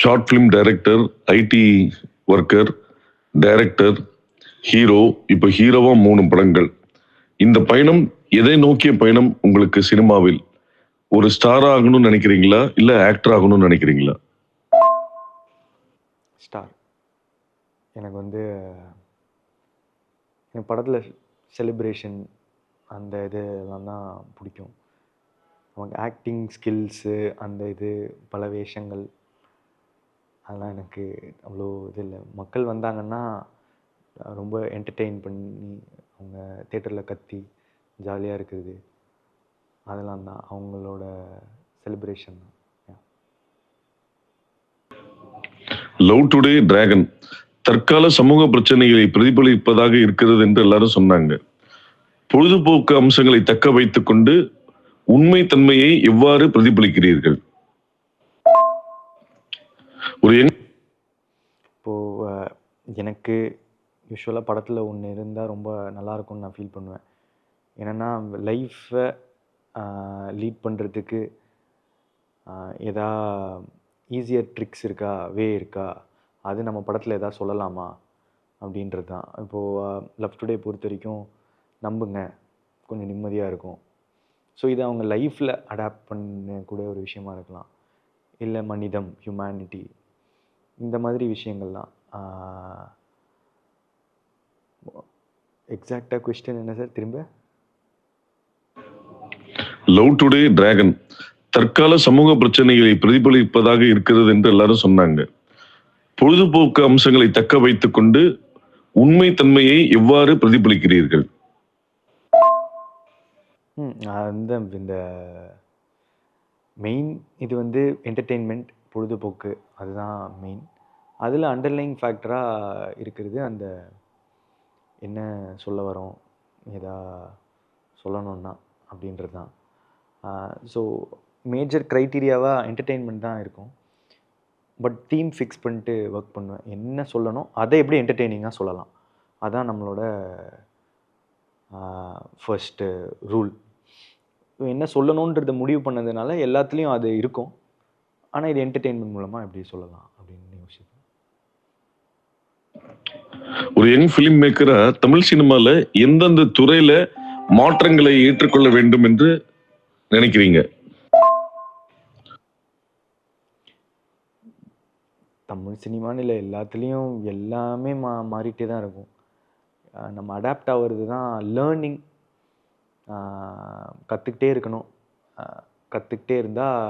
Short film director IT worker director hero இப்போ ஹீரோவா மூணு படங்கள். இந்த பயணம் எதை நோக்கிய பயணம் உங்களுக்கு சினிமாவில்? ஒரு ஸ்டார் ஆகணும்னு நினைக்கிறீங்களா? இல்லை ஆக்டர் ஆகணும்னு நினைக்கிறீங்களா? ஸ்டார் எனக்கு வந்து எனக்கு படத்தில் செலிப்ரேஷன் அந்த இது எல்லாம் தான் பிடிக்கும். அவங்க ஆக்டிங் ஸ்கில்ஸு அந்த இது பல வேஷங்கள். அதெல்லாம் எனக்கு அவ்வளோ இது இல்லை. மக்கள் வந்தாங்கன்னா ரொம்ப என்டர்டெயின் பண்ணி அவங்க தேட்டரில் கத்தி ஜாலியாக இருக்கிறது அதெல்லாம் தான். அவங்களோட செலிப்ரேஷன் தான். லவ் டுடே டிராகன் தற்கால சமூக பிரச்சனைகளை பிரதிபலிப்பதாக இருக்கிறது என்று எல்லாரும் சொன்னாங்க. பொழுதுபோக்கு அம்சங்களை தக்க வைத்துக் கொண்டு உண்மை தன்மையை எவ்வாறு பிரதிபலிக்கிறீர்கள்? ஒரு யங் இப்போது எனக்கு யூஸ்வலாக படத்தில் ஒன்று இருந்தால் ரொம்ப நல்லாயிருக்கும்னு நான் ஃபீல் பண்ணுவேன். என்னென்னா லைஃப்பை லீட் பண்ணுறதுக்கு எதா ஈஸியர் ட்ரிக்ஸ் இருக்கா வே இருக்கா அது நம்ம படத்தில் எதாவது சொல்லலாமா அப்படின்றது தான் இப்போது லவ் டுடே பொறுத்த வரைக்கும் நம்புங்க. கொஞ்சம் நிம்மதியாக இருக்கும். ஸோ இது அவங்க லைஃப்பில் அடாப்ட் பண்ணக்கூடிய ஒரு விஷயமா இருக்கலாம். இல்லை மனிதம் ஹியூமனிட்டி இந்த மாதிரி விஷயங்கள்லாம். எக்ஸாக்டாக கொஸ்டின் என்ன சார் திரும்ப? லவ் டுடே டிராகன் தற்கால சமூக பிரச்சனைகளை பிரதிபலிப்பதாக இருக்கிறது என்று எல்லாரும் சொன்னாங்க. பொழுதுபோக்கு அம்சங்களை தக்க வைத்துக் கொண்டு உண்மை தன்மையை எவ்வாறு பிரதிபலிக்கிறீர்கள்? இந்த மெயின் இது வந்து என்டர்டெயின்மெண்ட் பொழுதுபோக்கு அதுதான் மெயின் அதில் அண்டர்லைங் ஃபேக்டராக இருக்கிறது அந்த என்ன சொல்ல வரோம் எதா சொல்லணும்னா அப்படின்றது தான் ஸோ மேஜர் க்ரைட்டீரியாவாக என்டர்டெயின்மெண்ட் தான் இருக்கும். பட் தீம் ஃபிக்ஸ் பண்ணிட்டு ஒர்க் பண்ணுவேன். என்ன சொல்லணும் அதை எப்படி என்டர்டெய்னிங்காக சொல்லலாம்? அதான் நம்மளோட ஃபர்ஸ்ட்டு ரூல் என்ன சொல்லணுன்றதை முடிவு பண்ணதுனால எல்லாத்துலேயும் அது இருக்கும். ஆனால் இது என்டர்டெயின்மெண்ட் மூலமாக எப்படி சொல்லலாம் அப்படின்னு யோசிப்பேன் ஒரு யங் ஃபிலிம் மேக்கரா தமிழ் சினிமால எந்தெந்த துறையில மாற்றங்களை ஏற்றுக்கொள்ள வேண்டும் என்று நினைக்கிறீங்க? தமிழ் சினிமான்னு இல்லை எல்லாத்துலேயும் எல்லாமே மா மாறிட்டே தான் இருக்கும். நம்ம அடாப்ட் ஆகிறது தான் லேர்னிங் கற்றுக்கிட்டே இருக்கணும். கற்றுக்கிட்டே இருந்தால்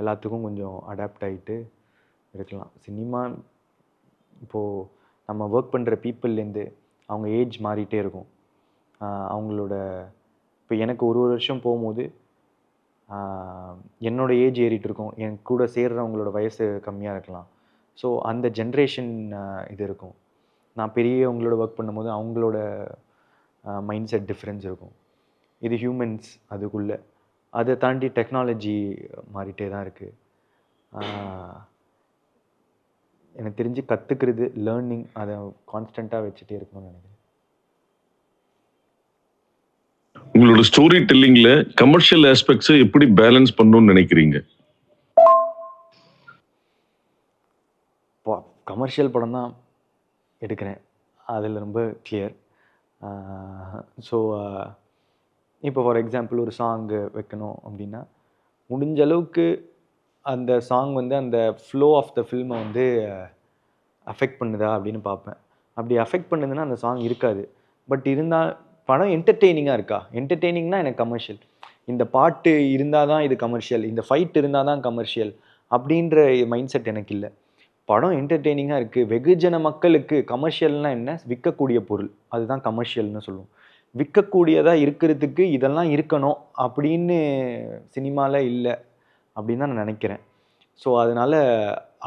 எல்லாத்துக்கும் கொஞ்சம் அடாப்ட் ஆகிட்டு இருக்கலாம். சினிமா இப்போது நம்ம ஒர்க் பண்ணுற பீப்புள்லேருந்து அவங்க ஏஜ் மாறிட்டே இருக்கும். அவங்களோட இப்போ எனக்கு ஒரு ஒரு வருஷம் போகும்போது என்னோட ஏஜ் ஏறிட்டு இருக்கும். என் கூட சேர்றவங்களோட வயசு கம்மியாக இருக்கலாம். ஸோ அந்த ஜென்ரேஷன் இது இருக்கும். நான் பெரியவங்களோட ஒர்க் பண்ணும்போது அவங்களோட மைண்ட் செட் டிஃப்ரென்ஸ் இருக்கும். இது ஹியூமன்ஸ் அதுக்குள்ளே. அதை தாண்டி டெக்னாலஜி மாறிட்டே தான் இருக்குது எனக்கு தெரிஞ்சு கற்றுக்கிறது லேர்னிங் அதை கான்ஸ்டண்ட்டாக வச்சுட்டே இருக்கணும்னு நினைக்கிறேன். உங்களோட ஸ்டோரி டெல்லிங்ல கமர்ஷியல் ஆஸ்பெக்ட்ஸை எப்படி பேலன்ஸ் பண்ணணும்னு நினைக்கிறீங்க? இப்போ கமர்ஷியல் படம் தான் எடுக்கிறேன். அதில் ரொம்ப கிளியர் ஸோ இப்போ ஃபார் எக்ஸாம்பிள் ஒரு சாங்கு வைக்கணும் அப்படின்னா முடிஞ்ச அளவுக்கு அந்த சாங் வந்து அந்த ஃப்ளோ ஆஃப் த ஃபில்மை வந்து அஃபெக்ட் பண்ணுதா அப்படின்னு பார்ப்பேன். அப்படி அஃபெக்ட் பண்ணுதுன்னா அந்த சாங் இருக்காது. பட் இருந்தால் படம் என்டர்டெய்னிங்காக இருக்கா? என்டர்டெய்னிங்னா எனக்கு கமர்ஷியல் இந்த பாட்டு இருந்தால் தான் இது கமர்ஷியல் இந்த ஃபைட் இருந்தால் தான் கமர்ஷியல் அப்படின்ற மைண்ட் செட் எனக்கு இல்லை. படம் என்டர்டெய்னிங்காக இருக்குது வெகுஜன மக்களுக்கு கமர்ஷியல்னால் என்ன? விற்கக்கூடிய பொருள். அதுதான் கமர்ஷியல்னு சொல்லுவோம். விற்கக்கூடியதாக இருக்கிறதுக்கு இதெல்லாம் இருக்கணும் அப்படின்னு சினிமாவில் இல்லை அப்படின்னு தான் நான் நினைக்கிறேன். ஸோ அதனால்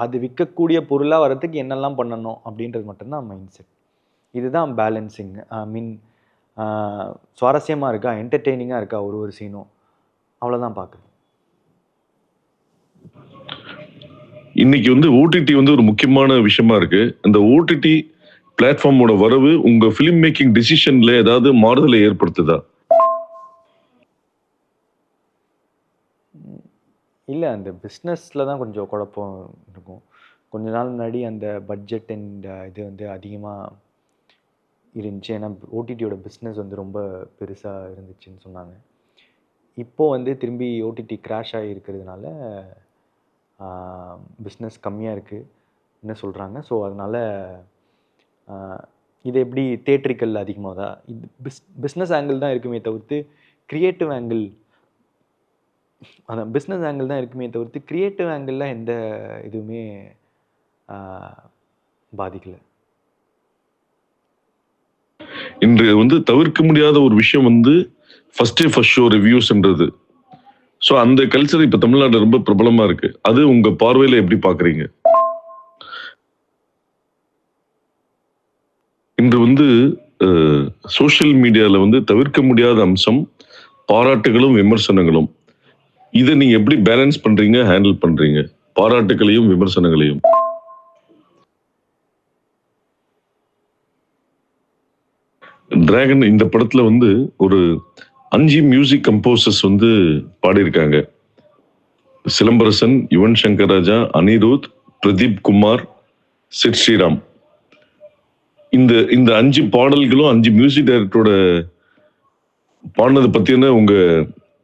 அது விற்கக்கூடிய பொருளாக வரத்துக்கு என்னெல்லாம் பண்ணணும் அப்படின்றது மட்டும்தான் மைண்ட் செட் இதுதான் பேலன்சிங் ஐ மீன் சுவாரஸ்யமாக இருக்கா? என்டர்டெய்னிங்காக இருக்கா? ஒரு ஒரு சீனும் அவ்வளோதான் பார்க்குறேன். இன்னைக்கு வந்து ஓடிடி வந்து ஒரு முக்கியமான விஷயமா இருக்கு. இந்த ஓடிடி பிளாட்ஃபார்மோட வரவு உங்க ஃபிலிம் மேக்கிங் டிசிஷன்ல ஏதாவது மாறுதலை ஏற்படுத்துதா? இல்லை அந்த பிஸ்னஸில் தான் கொஞ்சம் குழப்பம் இருக்கும். கொஞ்ச நாள் முன்னாடி அந்த பட்ஜெட் அண்ட் இது வந்து அதிகமாக இருந்துச்சு. ஏன்னா ஓடிடியோட பிஸ்னஸ் வந்து ரொம்ப பெருசாக இருந்துச்சுன்னு சொன்னாங்க. இப்போது வந்து திரும்பி ஓடிடி கிராஷ் ஆகி இருக்கிறதுனால பிஸ்னஸ் கம்மியாக இருக்குது என்ன சொல்கிறாங்க ஸோ அதனால் இது எப்படி தேட்ருக்கல் அதிகமாக தான் இது பிஸ் பிஸ்னஸ் ஆங்கிள் தான் இருக்குமே தவிர்த்து க்ரியேட்டிவ் ஆங்கிள் அதான் பிஸ்னஸ் ஆங்கிள் தான் இருக்குமே தவிர்த்து க்ரியேட்டிவ் ஆங்கிளில் எந்த இதுவுமே பாதிக்கலை. இன்று வந்து தவிர்க்க முடியாத ஒரு விஷயம் வந்து ஃபர்ஸ்ட் ஃபஸ்ட் ஃபர்ஸ்ட் ஷோ ரிவ்யூஸ்ன்றது ஸோ அந்த கல்ச்சர் இப்போ தமிழ்நாடு ரொம்ப பிரபலமாக இருக்குது அது உங்கள் பார்வையில் எப்படி பார்க்குறீங்க இன்று வந்து சோஷியல் மீடியாவில் வந்து தவிர்க்க முடியாத அம்சம் பாராட்டுகளும் விமர்சனங்களும். இதை நீங்க எப்படி பேலன்ஸ் பண்றீங்க ஹேண்டில் பண்றீங்க? பாராட்டுகளையும் விமர்சனங்களையும். டிராகன் இந்த படத்துல வந்து ஒரு அஞ்சு மியூசிக் கம்போசர்ஸ் வந்து பாடியிருக்காங்க. சிலம்பரசன் யுவன் சங்கர் ராஜா அனிருத் பிரதீப் குமார் சிட் ஸ்ரீராம். இந்த இந்த அஞ்சு பாடல்களும் அஞ்சு மியூசிக் டைரக்டரோட பாடினதை பத்தின உங்க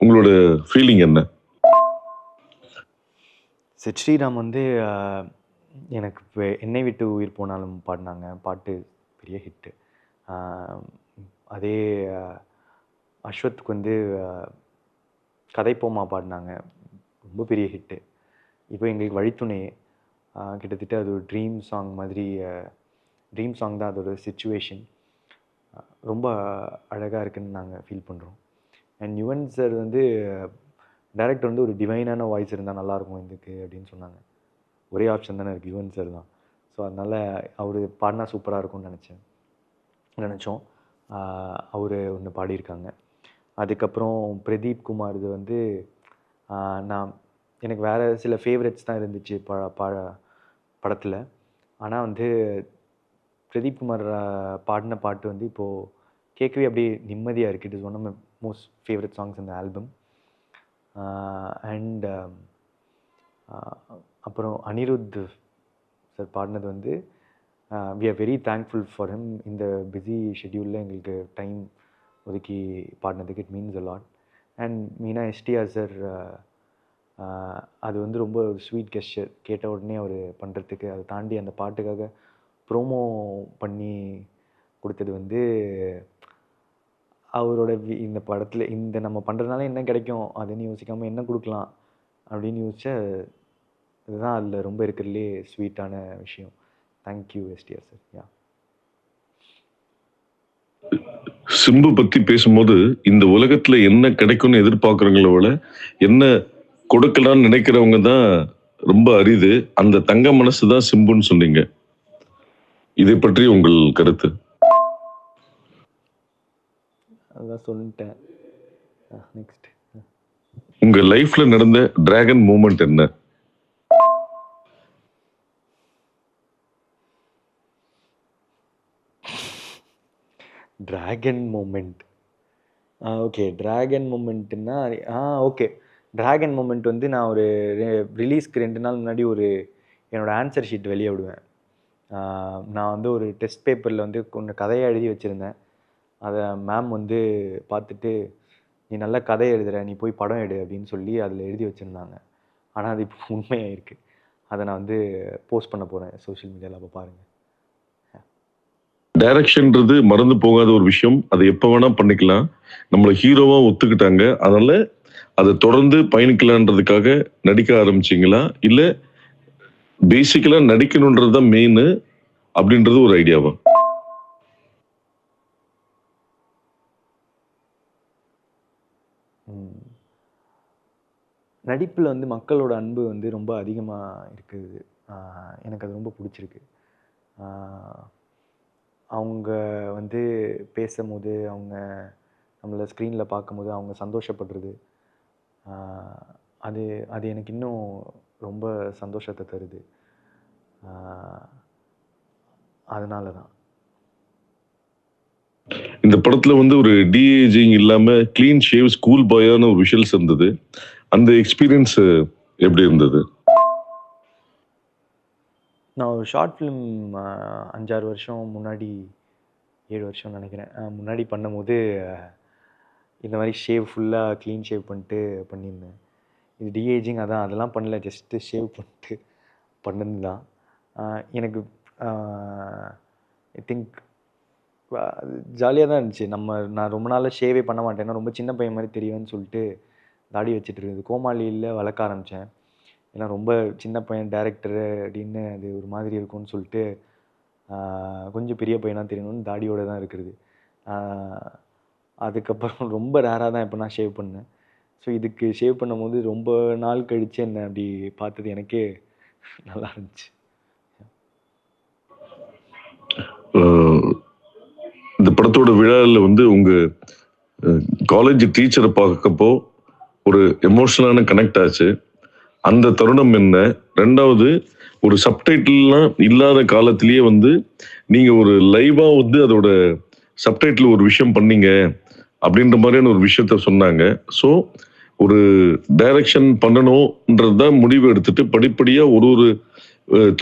உங்களோட ஃபீலிங் என்ன? சித் ஸ்ரீராம் வந்து எனக்கு இப்போ என்னை விட்டு உயிர் போனாலும் பாடினாங்க. பாட்டு பெரிய ஹிட்டு அதே அஸ்வத்துக்கு வந்து கதைப்போமா பாடினாங்க. ரொம்ப பெரிய ஹிட்டு இப்போ எங்களுக்கு வழித்துணை. கிட்டத்தட்ட அது ஒரு ட்ரீம் சாங் மாதிரி ட்ரீம் சாங் தான் அதோட சுச்சுவேஷன் ரொம்ப அழகாக இருக்குன்னு நாங்கள் ஃபீல் பண்ணுறோம் அண்ட் யுவன் சார் வந்து டேரக்டர் வந்து ஒரு டிவைனான வாய்ஸ் இருந்தால் நல்லாயிருக்கும் இதுக்கு அப்படின்னு சொன்னாங்க. ஒரே ஆப்ஷன் தானே இருக்குது யுவன் சார் தான். ஸோ அதனால் அவர் பாடினா சூப்பராக இருக்கும்னு நினச்சேன். நினச்சோம். அவர் ஒன்று பாடியிருக்காங்க. அதுக்கப்புறம் பிரதீப் குமார் இது வந்து நான் எனக்கு வேறு சில ஃபேவரட்ஸ் தான் இருந்துச்சு ப ப படத்தில். ஆனால் வந்து பிரதீப் குமார் பாடின பாட்டு வந்து இப்போது கேட்கவே அப்படியே நிம்மதியாக இருக்குது it is one of my most favourite songs இந்த ஆல்பம் அண்ட் அப்புறம் அனிருத் சார் பாடினது வந்து we are very thankful for him இந்த பிஸி ஷெட்யூலில் எங்களுக்கு டைம் ஒதுக்கி பாடினதுக்கு it means a lot and Meena STR sir அது வந்து ரொம்ப ஒரு ஸ்வீட் கெஸ்டர் கேட்ட உடனே அவர் பண்ணுறதுக்கு அதை தாண்டி அந்த பாட்டுக்காக ப்ரோமோ பண்ணி கொடுத்தது வந்து அவரோட வி- இந்த படத்தில் இந்த நம்ம பண்ணுறதுனால என்ன கிடைக்கும்? அதுன்னு யோசிக்காமல் என்ன கொடுக்கலாம்? அப்படின்னு யோசிச்ச இதுதான் அதில் ரொம்ப இருக்கிறதுலே ஸ்வீட்டான விஷயம். Thank you STR sir yeah Simbu பத்தி பேசும்போது இந்த உலகத்துல என்ன கிடைக்கும்னு எதிர்பார்க்குறவங்கள விட என்ன கொடுக்கலாம்னு நினைக்கிறவங்க தான் ரொம்ப அரிது. அந்த தங்க மனசு தான் சிம்புன்னு சொன்னீங்க. இதை பற்றி உங்கள் கருத்து? அதுதான் சொல்லிட்டேன். நெக்ஸ்ட் உங்க லைஃப்ல நடந்த டிராகன் மூமெண்ட் என்ன? Dragon moment ah okay dragon மூமெண்ட்னா ஆ ஓகே டிராகன் மூமெண்ட் வந்து நான் ஒரு ரிலீஸ்க்கு ரெண்டு நாள் முன்னாடி ஒரு என்னோட ஆன்சர் ஷீட் வெளியே விடுவேன். நான் வந்து ஒரு டெஸ்ட் பேப்பரில் வந்து கொஞ்சம் கதையை எழுதி வச்சுருந்தேன். அதை மேம் வந்து பார்த்துட்டு நீ நல்ல கதை எழுதுற நீ போய் படம் எடு அப்படின்னு சொல்லி அதில் எழுதி வச்சுருந்தாங்க. ஆனால் அது இப்போ உண்மையாக இருக்குது அதை நான் வந்து போஸ்ட் பண்ண போகிறேன் சோஷியல் மீடியாவில் அப்போ பாருங்கள் டைரக்ஷன்ன்றது மறந்து போகாத ஒரு விஷயம். அதை எப்போ வேணால் பண்ணிக்கலாம். நம்மளை ஹீரோவாக ஒத்துக்கிட்டாங்க. அதனால் அதை தொடர்ந்து பயணிக்கலான்றதுக்காக நடிக்க ஆரம்பிச்சிங்களா? இல்லை பேசிக்கலா நடிக்கணுன்றது தான் மெயின் அப்படின்றது ஒரு ஐடியாவா நடிப்பில் வந்து மக்களோட அன்பு வந்து ரொம்ப அதிகமாக இருக்குது. எனக்கு அது ரொம்ப பிடிச்சிருக்கு. அவங்க வந்து பேசும்போது அவங்க நம்மளை ஸ்க்ரீனில் பார்க்கும்போது அவங்க சந்தோஷப்படுறது அது அது எனக்கு இன்னும் ரொம்ப சந்தோஷத்தை தருது. அதனால தான் இந்த படத்துல வந்து ஒரு டிஏஜிங் இல்லாம க்ளீன் ஷேவ் ஸ்கூல் பாயான ஒரு விஷுவல்ஸ் இருந்தது. அந்த எக்ஸ்பீரியன்ஸ் எப்படி இருந்தது? நான் ஒரு ஷார்ட் ஃபிலிம் அஞ்சாறு வருஷம் முன்னாடி ஏழு வருஷம் நினைக்கிறேன். முன்னாடி பண்ணும்போது இந்த மாதிரி ஷேவ் ஃபுல்லாக க்ளீன் ஷேவ் பண்ணிட்டு பண்ணியிருந்தேன். இது டிஏஜிங் அதான் அதெல்லாம் பண்ணல ஜஸ்ட்டு ஷேவ் பண்ணிட்டு பண்ணது தான் எனக்கு ஐ திங்க் ஜாலியாக தான் இருந்துச்சு. நம்ம நான் ரொம்ப நாளாக ஷேவே பண்ண மாட்டேன். ஏன்னா ரொம்ப சின்ன பையன் மாதிரி தெரியும்னு சொல்லிட்டு தாடி வச்சுட்டு இருந்தது. கோமாளியில் வளர்க்க ஆரம்பித்தேன் ஏன்னா ரொம்ப சின்ன பையன் டேரக்டரு அப்படின்னு அது ஒரு மாதிரி இருக்கும்னு சொல்லிட்டு கொஞ்சம் பெரிய பையனாக தெரியணும்னு தாடியோடு தான் இருக்கிறது அதுக்கப்புறம் ரொம்ப ரேராக தான் இப்போ நான் ஷேவ் பண்ணேன். ஸோ இதுக்கு ஷேவ் பண்ணும்போது ரொம்ப நாள் கழித்து என்னை அப்படி பார்த்தது எனக்கே நல்லா இருந்துச்சு. இந்த படத்தோட விழாவில் வந்து உங்கள் காலேஜ் டீச்சரை பார்க்கப்போ ஒரு எமோஷனலான கனெக்ட் ஆச்சு. அந்த தருணம் என்ன? ரெண்டாவது ஒரு சப்டைட்டில்லாம் இல்லாத காலத்திலேயே வந்து நீங்கள் ஒரு லைவாக வந்து அதோட சப்டைட்டில் ஒரு விஷயம் பண்ணீங்க. அப்படின்ற மாதிரியான ஒரு விஷயத்த சொன்னாங்க. ஸோ ஒரு டைரக்ஷன் பண்ணணும்ன்றது தான் முடிவு எடுத்துட்டு படிப்படியாக ஒரு ஒரு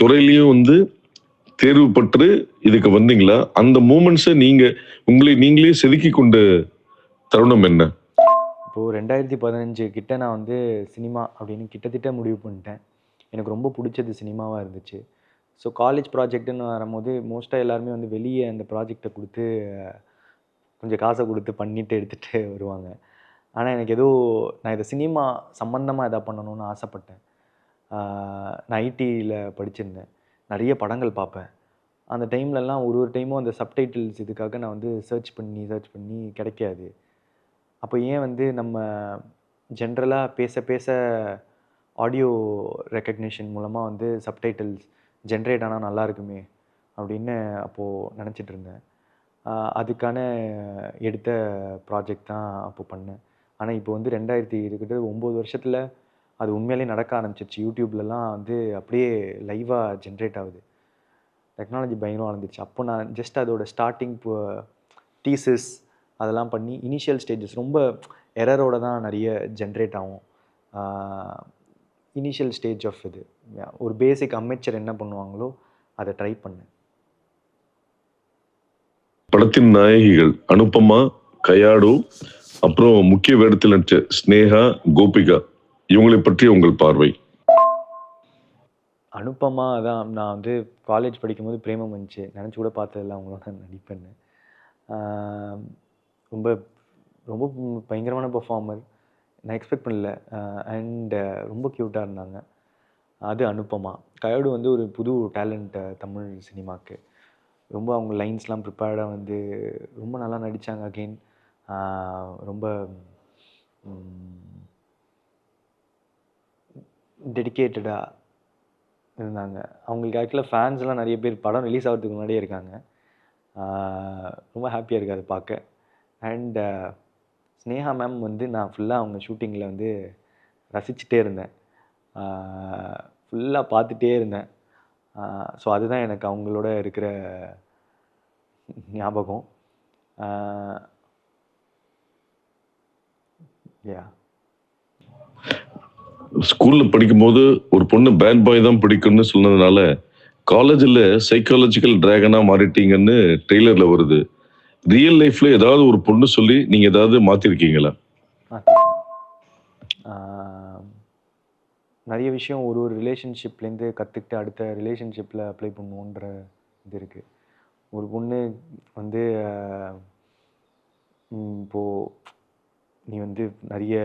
துறையிலையும் வந்து தேர்வு பெற்று இதுக்கு வந்தீங்களா? அந்த மூமெண்ட்ஸை நீங்கள் உங்களை நீங்களே செதுக்கி கொண்ட தருணம் என்ன? இப்போது ரெண்டாயிரத்தி பதினஞ்சு கிட்ட நான் வந்து சினிமா அப்படின்னு கிட்டத்தட்ட முடிவு பண்ணிட்டேன். எனக்கு ரொம்ப பிடிச்சது சினிமாவாக இருந்துச்சு. ஸோ காலேஜ் ப்ராஜெக்ட்டுன்னு வரும்போது மோஸ்ட்டாக எல்லாருமே வந்து வெளியே அந்த ப்ராஜெக்டை கொடுத்து கொஞ்சம் காசை கொடுத்து பண்ணிட்டு எடுத்துகிட்டு வருவாங்க. ஆனால் எனக்கு ஏதோ நான் இதை சினிமா சம்மந்தமாக எதாவது பண்ணணும்னு ஆசைப்பட்டேன். நான் ஐடியில் படிச்சிருந்தேன். நிறைய படங்கள் பார்ப்பேன். அந்த டைம்லலாம் ஒரு ஒரு டைமும் அந்த சப்டைட்டில்ஸ் இதுக்காக நான் வந்து சர்ச் பண்ணி சர்ச் பண்ணி கிடைக்காது. அப்போ ஏன் வந்து நம்ம ஜென்ரலாக பேச பேச ஆடியோ ரெக்கக்னிஷன் மூலமாக வந்து சப்டைட்டில்ஸ் ஜென்ரேட் ஆனால் நல்லா இருக்குமே அப்படின்னு அப்போது நினச்சிட்டு இருந்தேன். அதுக்கான எடுத்த ப்ராஜெக்ட் தான் அப்போ பண்ணேன். ஆனால் இப்போ வந்து ரெண்டாயிரத்தி இருக்கிட்ட ஒம்பது வருஷத்தில் அது உண்மையிலேயே நடக்க ஆரம்பிச்சிருச்சு. யூடியூப்லலாம் வந்து அப்படியே லைவாக ஜென்ரேட் ஆகுது. டெக்னாலஜி பயங்கரம் வளர்ந்துருச்சு. அப்போ நான் ஜஸ்ட் அதோட ஸ்டார்டிங் டீசஸ் அதெல்லாம் பண்ணி இனிஷியல் ஸ்டேஜஸ் ரொம்ப எரரோட தான் நிறைய ஜென்ரேட் ஆகும். இனிஷியல் ஸ்டேஜ் ஆஃப் இது. ஒரு பேசிக் அமெச்சர் என்ன பண்ணுவாங்களோ அதை ட்ரை பண்ணேன். படத்தின் நாயகிகள் அனுபமா கயாடு அப்புறம் முக்கிய வேடத்தில் நடிச்ச ஸ்னேகா கோபிகா. இவங்களை பற்றி உங்கள் பார்வை. அனுப்பமா தான் நான் வந்து காலேஜ் படிக்கும்போது பிரேமம் வந்துச்சு. நினச்சி கூட பார்த்ததில்ல அவங்களோட நடிப்பேன்னு. ரொம்ப ரொம்ப பயங்கரமான பர்ஃபார்மர் நான் எக்ஸ்பெக்ட் பண்ணல. அண்ட் ரொம்ப க்யூட்டாக இருந்தாங்க. அது அனுப்பமா கயோடு வந்து ஒரு புது டேலண்ட் தமிழ் சினிமாக்கு. ரொம்ப அவங்க லைன்ஸ்லாம் ப்ரிப்பேர்டாக வந்து ரொம்ப நல்லா நடித்தாங்க அகெயின். ரொம்ப டெடிக்கேட்டடாக இருந்தாங்க. அவங்களுக்கு ஆக்சுவலாக ஃபேன்ஸ்லாம் நிறைய பேர் படம் ரிலீஸ் ஆகிறதுக்கு முன்னாடியே இருக்காங்க. ரொம்ப ஹாப்பியாக இருக்குது அதை பார்க்க. அண்ட் ஸ்னேகா மேம் வந்து நான் ஃபுல்லாக அவங்க ஷூட்டிங்கில் வந்து ரசிச்சுட்டே இருந்தேன். ஃபுல்லாக பார்த்துட்டே இருந்தேன். ஸோ அதுதான் எனக்கு அவங்களோட இருக்கிற ஞாபகம். யா ஸ்கூல்ல படிக்கும்போது ஒரு பொண்ணு பேட் பாய் தான் பிடிக்கும்னு சொன்னதுனால காலேஜில் சைக்காலஜிக்கல் டிராகனா மாறிட்டீங்கன்னு ட்ரெய்லர்ல வருது. ரியல் லைஃப்ல ஏதாவது ஒரு பொண்ணு சொல்லி நீங்க ஏதாவது மாத்திருக்கீங்களா? நிறைய விஷயம் ஒரு ஒரு ரிலேஷன்ஷிப்லேருந்து கற்றுக்கிட்டு அடுத்த ரிலேஷன்ஷிப்பில் அப்ளை பண்ணுவோன்ற இது இருக்குது ஒரு பொண்ணு வந்து இப்போது நீ வந்து நிறைய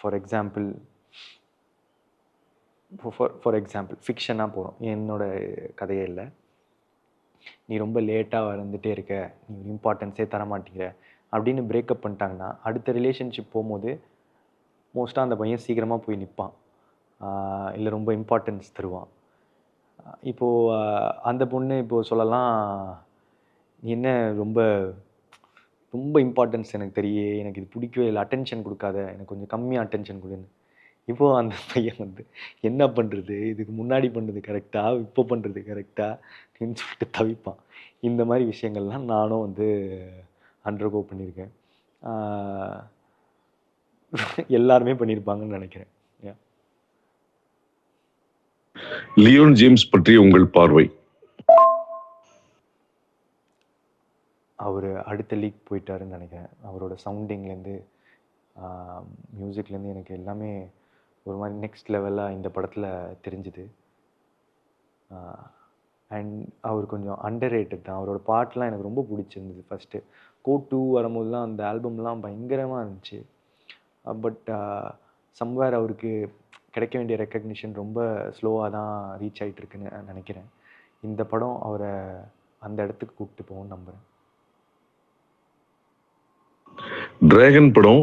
for example for for example ஃபிக்ஷனாக போகிறோம் என்னோட கதையே இல்லை. நீ ரொம்ப லேட்டாக வந்துட்டே இருக்க. நீ இம்பார்ட்டன்ஸே தரமாட்டேங்கிற. அப்படின்னு பிரேக்கப் பண்ணிட்டாங்கன்னா அடுத்த ரிலேஷன்ஷிப் போகும்போது மோஸ்ட்டாக அந்த பையன் சீக்கிரமாக போய் நிற்பான் இல்லை ரொம்ப இம்பார்ட்டன்ஸ் தருவான். இப்போது அந்த பொண்ணு இப்போது சொல்லலாம் என்ன ரொம்ப ரொம்ப இம்பார்ட்டன்ஸ் எனக்கு தெரியே எனக்கு இது பிடிக்கவே இல்லை அட்டென்ஷன் கொடுக்காத எனக்கு கொஞ்சம் கம்மியாக அட்டென்ஷன் கொடுன்னு. இப்போது அந்த பையன் வந்து என்ன பண்ணுறது இதுக்கு முன்னாடி பண்ணுறது கரெக்டாக இப்போ பண்ணுறது கரெக்டாக அப்படின்னு சொல்லிட்டு தவிப்பான். இந்த மாதிரி விஷயங்கள்லாம் நானும் வந்து அண்டர்கோ பண்ணியிருக்கேன். எல்லாருமே பண்ணியிருப்பாங்கன்னு நினைக்கிறேன். லியோன் ஜேம்ஸ் பற்றிய உங்கள் பார்வை? அவர் அடுத்த லீக் போயிட்டாருன்னு நினைக்கிறேன். அவரோட சவுண்டிங்லேருந்து மியூசிக்லேருந்து எனக்கு எல்லாமே ஒரு மாதிரி நெக்ஸ்ட் லெவலாக இந்த படத்தில் தெரிஞ்சுது. அண்ட் அவர் கொஞ்சம் அண்டர் ரேட்டட் தான். அவரோட பாட்டெலாம் எனக்கு ரொம்ப பிடிச்சிருந்தது ஃபஸ்ட்டு கோ டூ வரும்போதுலாம் அந்த ஆல்பம்லாம் பயங்கரமாக இருந்துச்சு. பட் சம்வேர் அவருக்கு கிடைக்க வேண்டிய ரெக்கக்னிஷன் ரொம்ப ஸ்லோவாக தான் ரீச் ஆகிட்டுருக்குன்னு நினைக்கிறேன். இந்த படம் அவரை அந்த இடத்துக்கு கூப்பிட்டு போகும்னு நம்புகிறேன் டிராகன் படம்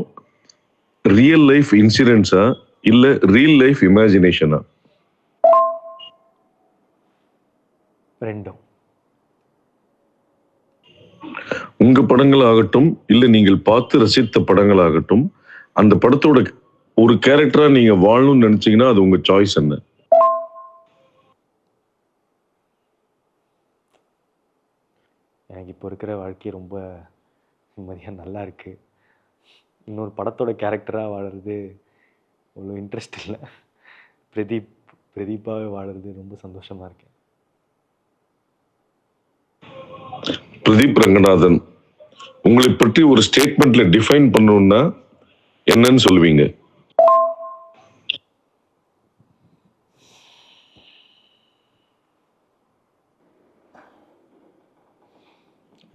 ரியல் லைஃப் இன்சிடென்ட்ஸா இல்ல ரியல் லைஃப் இமேஜினேஷனா ரெண்டும். உங்க படங்கள் ஆகட்டும் இல்ல நீங்கள் பார்த்து ரசித்த படங்கள் ஆகட்டும் அந்த படத்தோட ஒரு கேரக்டரா நீங்க வாழணும்னு நினைச்சீங்கன்னா அது உங்க சாய்ஸ் என்ன? எனக்கு இப்போ இருக்கிற வாழ்க்கை ரொம்ப நிம்மதியாக நல்லா இருக்குது இன்னொரு படத்தோட கேரக்டராக வாழறது அவ்வளோ இன்ட்ரெஸ்ட் இல்லை. பிரதீப் பிரதீப்பாகவே வாழறது ரொம்ப சந்தோஷமாக இருக்கேன் பிரதீப் ரங்கநாதன் உங்களை பற்றி ஒரு ஸ்டேட்மெண்ட்ல டிஃபைன் பண்ணணும்னா என்னன்னு சொல்லுவீங்க?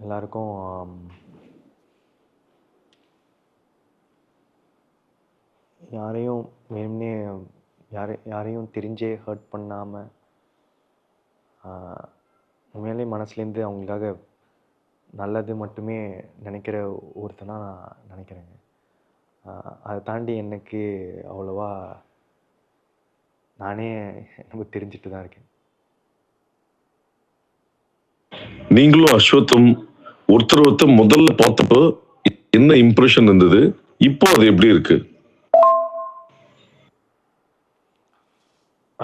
எல்லாருக்கும் யாரையும் வேணும்னே யாரை யாரையும் தெரிஞ்சே ஹர்ட் பண்ணாமல் உண்மையிலே மனசுலேருந்து அவங்களுக்காக நல்லது மட்டுமே நினைக்கிற ஒருத்தனாக நான் நினைக்கிறேங்க. அதை தாண்டி எனக்கு அவ்வளோவா நானே ரொம்ப தெரிஞ்சுட்டு தான் இருக்கேன். நீங்களும் அஸ்வத்தும் ஒருத்தர் ஒருத்தர் முதல்ல பார்த்தப்போ என்ன இம்ப்ரெஷன் இருந்தது? இப்போ அது எப்படி இருக்கு?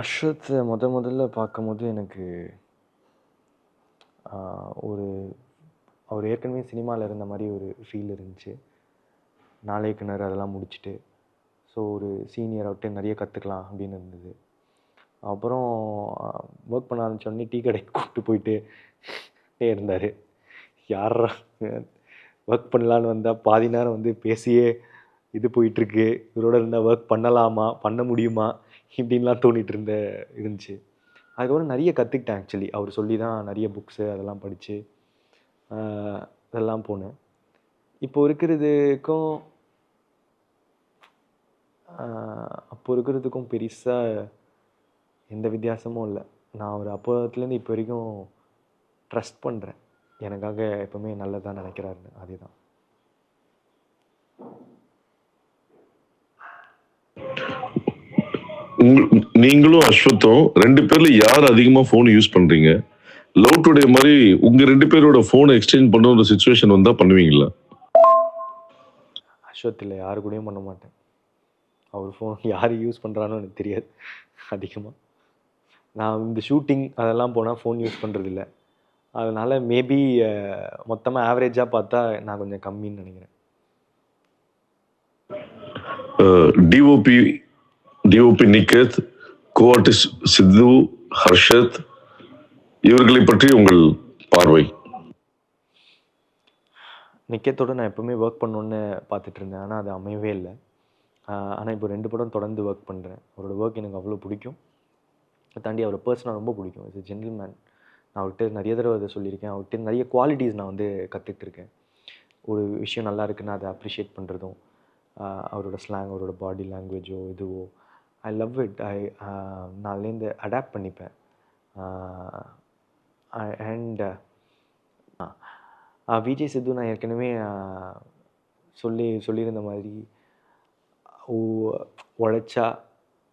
அஸ்வத் முத முதல்ல பார்க்கும்போது எனக்கு ஒரு அவர் ஏற்கனவே சினிமாவில் இருந்த மாதிரி ஒரு ஃபீல் இருந்துச்சு. நாளை கிணறு அதெல்லாம் முடிச்சுட்டு ஸோ ஒரு சீனியர் விட்டு நிறைய கற்றுக்கலாம் அப்படின்னு இருந்தது. அப்புறம் ஒர்க் பண்ண ஆரம்பிச்சோடனே டீ கடைக்கு கூப்பிட்டு போயிட்டு இருந்தார். யார் ஒர்க் பண்ணலான்னு வந்தால் பாதி நேரம் வந்து பேசியே இது போயிட்டுருக்கு. இவரோட இருந்தால் ஒர்க் பண்ணலாமா பண்ண முடியுமா இப்படின்லாம் தோணிட்டு இருந்த இருந்துச்சு. அதுக்கப்புறம் நிறைய கற்றுக்கிட்டேன் ஆக்சுவலி அவர் சொல்லி தான் நிறைய புக்ஸு அதெல்லாம் படித்து அதெல்லாம் போனேன். இப்போ இருக்கிறதுக்கும் அப்போ இருக்கிறதுக்கும் பெருசாக எந்த வித்தியாசமும் இல்லை. நான் ஒரு அப்போத்துலேருந்து இப்போ வரைக்கும் ட்ரஸ்ட் பண்ணுறேன் எனக்காக எப்பவுமே நல்லதாக நினைக்கிறாருன்னு அதுதான். உங்க- நீங்களும் அஸ்வத்தும் ரெண்டு பேர்ல யார் அதிகமா போன் யூஸ் பண்றீங்க? லவ் டுடே மாதிரி உங்க ரெண்டு பேரோட போனை எக்ஸ்சேஞ்ச் பண்ண ஒரு சுச்சுவேஷன் வந்தா பண்ணுவீங்களா? அஸ்வத் இல்லை யாரு கூடயும் பண்ண மாட்டேன். அவர் ஃபோன் யார் யூஸ் பண்ணுறானோ எனக்கு தெரியாது அதிகமாக நான் இந்த ஷூட்டிங் அதெல்லாம் போனால் ஃபோன் யூஸ் பண்ணுறதில்ல அதனால் மேபி மொத்தமாக ஆவரேஜாக பார்த்தா நான் கொஞ்சம் கம்மின்னு நினைக்கிறேன். DOP DOP Niketh coartist Sidhu Harshath இவர்களை பற்றி உங்கள் பார்வை? நிக்கத்தோட நான் எப்பவுமே ஒர்க் பண்ணணுன்னு பார்த்துட்டு இருந்தேன். ஆனால் அது அமையவே இல்லை. ஆனால் இப்போ ரெண்டு படம் தொடர்ந்து ஒர்க் பண்ணுறேன் அவரோட ஒர்க் எனக்கு அவ்வளோ பிடிக்கும். அதை தாண்டி அவரை பர்சனாக ரொம்ப பிடிக்கும். இஸ் ஜென்டில்மேன் நான் அவர்கிட்ட நிறைய தடவை அதை சொல்லியிருக்கேன். அவர்கிட்ட நிறைய குவாலிட்டிஸ் நான் வந்து கற்றுட்டு ஒரு விஷயம் நல்லா இருக்குன்னா அதை அப்ரிஷியேட் பண்ணுறதும் அவரோட ஸ்லாங் அவரோட பாடி லாங்குவேஜோ இதுவோ ஐ லவ் இட் ஐ நான் அதுலேருந்து அடாப்ட் பண்ணிப்பேன். அண்ட் விஜய் சித்து நான் ஏற்கனவே சொல்லி சொல்லியிருந்த மாதிரி உழைச்சா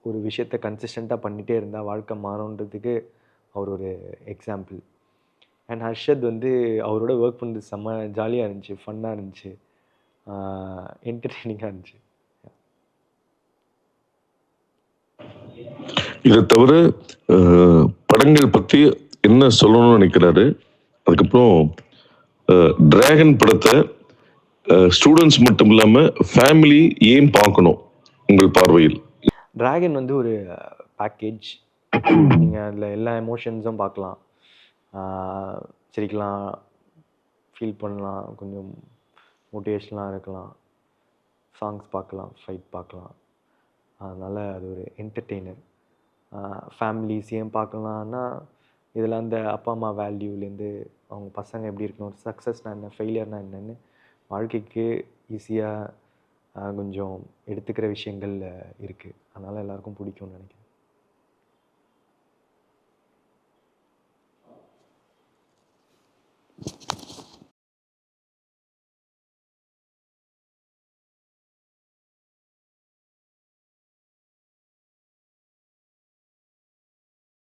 ஒரு விஷயத்த கன்சிஸ்டண்ட்டாக பண்ணிகிட்டே இருந்தால் வாழ்க்கை மாறுன்றதுக்கு அவர் ஒரு எக்ஸாம்பிள் அண்ட் ஹர்ஷத் வந்து அவரோட ஒர்க் பண்ணுறது செம்ம ஜாலியாக இருந்துச்சு ஃபன்னாக இருந்துச்சு. என்டர்டெய்னிங்காக இருந்துச்சு. இதை தவிர படங்கள் பற்றி என்ன சொல்லணும்னு நினைக்கிறாரு? அதுக்கப்புறம் டிராகன் படத்தை ஸ்டூடெண்ட்ஸ் மட்டும் இல்லாம ஃபேமிலி ஏன் பார்க்கணும் உங்கள் பார்வையில்? டிராகன் வந்து ஒரு பேக்கேஜ் நீங்கள் அதில் எல்லா எமோஷன்ஸும் பார்க்கலாம். சிரிக்கலாம் ஃபீல் பண்ணலாம் கொஞ்சம் மோட்டிவேஷனலாக இருக்கலாம். சாங்ஸ் பார்க்கலாம் ஃபைட் பார்க்கலாம். அதனால் அது ஒரு என்டர்டெய்னர் ஃபேமிலிஸ் ஏன் பார்க்கலான்னா இதில் அந்த அப்பா அம்மா வேல்யூலேருந்து அவங்க பசங்க எப்படி இருக்கணும் சக்ஸஸ்னால் என்ன ஃபெயிலியர்னால் என்னென்னு வாழ்க்கைக்கு ஈஸியாக கொஞ்சம் எடுத்துக்கிற விஷயங்கள் இருக்குது அதனால் எல்லாருக்கும் பிடிக்கும்னு நினைக்கிறேன்.